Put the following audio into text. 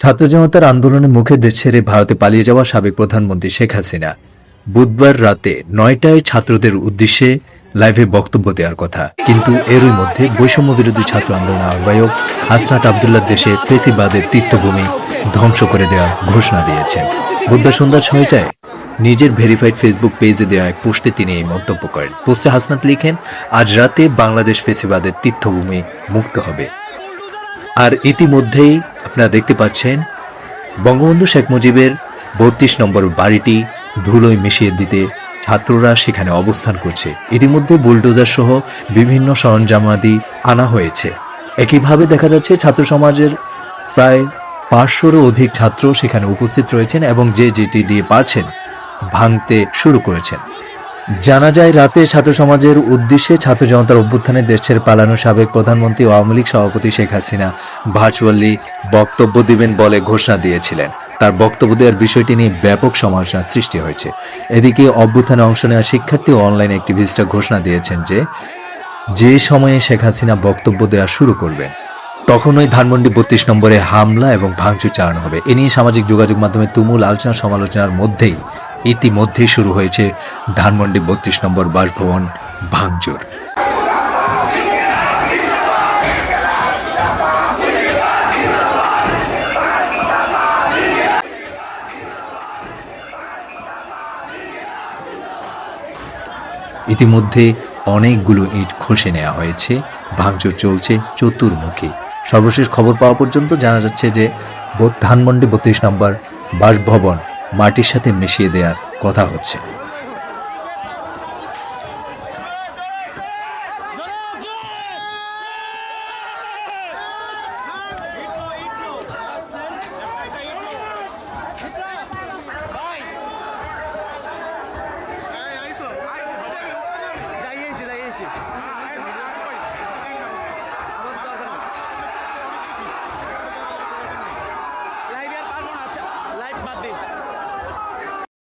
ছাত্র জনতার আন্দোলনের মুখে দেশ ছেড়ে ভারতে পালিয়ে যাওয়া সাবেক প্রধানমন্ত্রী শেখ হাসিনা বুধবার রাতে নয়টায় ছাত্রদের উদ্দেশ্যে লাইভে বক্তব্য দেওয়ার কথা। কিন্তু এরই মধ্যে বৈষম্য বিরোধী ছাত্র আন্দোলন আহ্বায়ক হাসনাত আবদুল্লাহ দেশে ফেসিবাদের তীর্থভূমি ধ্বংস করে দেওয়ার ঘোষণা দিয়েছেন। বুধবার সন্ধ্যা ছয়টায় নিজের ভেরিফাইড ফেসবুক পেজে দেওয়া এক পোস্টে তিনি এই মন্তব্য করেন। পোস্টে হাসনাত লিখেন, আজ রাতে বাংলাদেশ ফেসিবাদের তীর্থভূমি মুক্ত হবে। আর ইতিমধ্যেই আপনারা দেখতে পাচ্ছেন বঙ্গবন্ধু শেখ মুজিবের বত্রিশ নম্বর বাড়িটি ধুলোয় মিশিয়ে দিতে ছাত্ররা সেখানে অবস্থান করছে। ইতিমধ্যে বুলডোজার সহ বিভিন্ন সরঞ্জামাদি আনা হয়েছে। একইভাবে দেখা যাচ্ছে ছাত্র সমাজের প্রায় পাঁচশোরও অধিক ছাত্র সেখানে উপস্থিত রয়েছেন এবং যে যেটি দিয়ে পারছেন ভাঙতে শুরু করেছেন। জানা যায় রাতে ছাত্র সমাজের উদ্দেশ্যে ছাত্র জনতার অভ্যুত্থানে দেশের পালানো সাবেক প্রধানমন্ত্রী আওয়ামী লীগ সভাপতি শেখ হাসিনা ভার্চুয়ালি বক্তব্য দিবেন বলে ঘোষণা দিয়েছিলেন। তার বক্তব্য দেওয়ার বিষয়টি নিয়ে ব্যাপক সমালোচনা সৃষ্টি হয়েছে। এদিকে অভ্যুত্থানে অংশ নেওয়া শিক্ষার্থী অনলাইন অ্যাক্টিভিস্টরা ঘোষণা দিয়েছেন যে যে সময়ে শেখ হাসিনা বক্তব্য দেওয়া শুরু করবেন, তখনই ধানমন্ডি বত্রিশ নম্বরে হামলা এবং ভাঙচুর চালানো হবে। এ নিয়ে সামাজিক যোগাযোগ মাধ্যমে তুমুল আলোচনা সমালোচনার মধ্যেই ইতিমধ্যেই শুরু হয়েছে ধানমন্ডি বত্রিশ নম্বর বাসভবন, ভাঙচুর। ইতিমধ্যে অনেকগুলো ইট খসে নেওয়া হয়েছে, ভাঙচুর চলছে চতুর্মুখী। সর্বশেষ খবর পাওয়া পর্যন্ত জানা যাচ্ছে যে ধানমন্ডি বত্রিশ নম্বর বাসভবন মাটির সাথে মিশিয়ে দেওয়ার কথা হচ্ছে।